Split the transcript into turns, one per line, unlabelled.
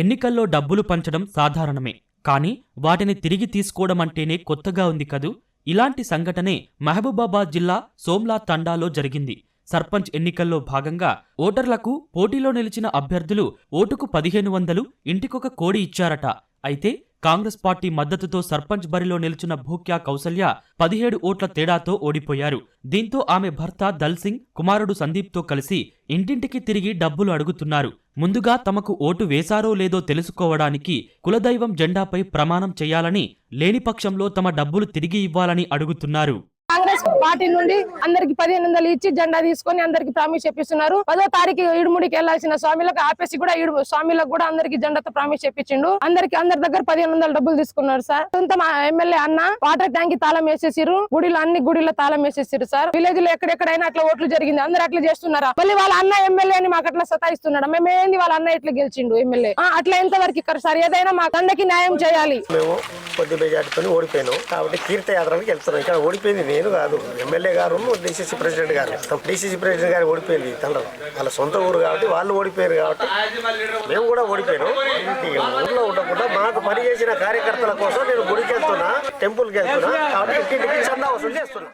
ఎన్నికల్లో డబ్బులు పంచడం సాధారణమే. కానీ వాటిని తిరిగి తీసుకోవడం అంటేనే కొత్తగా ఉంది కదూ? ఇలాంటి సంఘటనే మహబూబాబాద్ జిల్లా సోమ్లా తండాలో జరిగింది. సర్పంచ్ ఎన్నికల్లో భాగంగా ఓటర్లకు పోటీలో నిలిచిన అభ్యర్థులు ఓటుకు పదిహేను వందలు ఇంటికొక కోడి ఇచ్చారట. అయితే కాంగ్రెస్ పార్టీ మద్దతుతో సర్పంచ్ బరిలో నిలిచిన భూక్యా కౌసల్య పదిహేడు ఓట్ల తేడాతో ఓడిపోయారు. దీంతో ఆమె భర్త దల్ సింగ్ కుమారుడు సందీప్తో కలిసి ఇంటింటికి తిరిగి డబ్బులు అడుగుతున్నారు. ముందుగా తమకు ఓటు వేశారో లేదో తెలుసుకోవడానికి కులదైవం జెండాపై ప్రమాణం చేయాలని లేని పక్షంలో తమ డబ్బులు తిరిగి ఇవ్వాలని అడుగుతున్నారు.
పార్టీ నుండి అందరికి పదిహేను వందలు ఇచ్చి జెండా తీసుకొని అందరికి ప్రామిస్ చెప్పిస్తున్నారు పదో తారీఖు ఇడుముడికి వెళ్ళాల్సిన స్వామిలకు ఆపేసి కూడా ఈడు స్వామిలకు కూడా అందరికి జెండాతో ప్రామిస్ చెప్పించిండు అందరికి అందరి దగ్గర పదిహేను వందల డబ్బులు తీసుకున్నారు సార్. సొంత మా ఎమ్మెల్యే అన్న వాటర్ ట్యాంక్కి తాళం వేసేసారు గుడిలో అన్ని గుడిలో తాళం వేసేసారు సార్. విలేజ్లో ఎక్కడెక్కడైనా అట్లా ఓట్లు జరిగింది. అందరు అట్లా చేస్తున్నారా? మళ్ళీ వాళ్ళ అన్న ఎమ్మెల్యే అని మాకు అట్లా సతాయిస్తున్నాడు? మేము వాళ్ళ అన్న ఇట్లా గెలిచిండు ఎమ్మెల్యే? అట్లా ఎంతవరకు ఇక్కడ సార్? ఏదైనా మా తండకి న్యాయం చేయాలి.
మేము కొద్ది మెజార్టీతో ఓడిపోయాను. కాబట్టి తీర్థయాత్రలకు వెళ్తున్నాం. ఇక్కడ ఓడిపోయింది నేను కాదు. ఎమ్మెల్యే గారు డిసిసి ప్రెసిడెంట్ గారు. డిసిసి ప్రెసిడెంట్ గారు ఓడిపోయింది తండ్రి వాళ్ళ సొంత ఊరు కాబట్టి వాళ్ళు ఓడిపోయారు కాబట్టి మేము కూడా ఓడిపోయాను ఊళ్ళో ఊర్లో ఉండకుండా మాకు పని చేసిన కార్యకర్తల కోసం నేను గుడికి వెళ్తున్నా టెంపుల్కి వెళ్తున్నా కాబట్టి ఇంటింటికి చందా వసూలు చేస్తున్నా.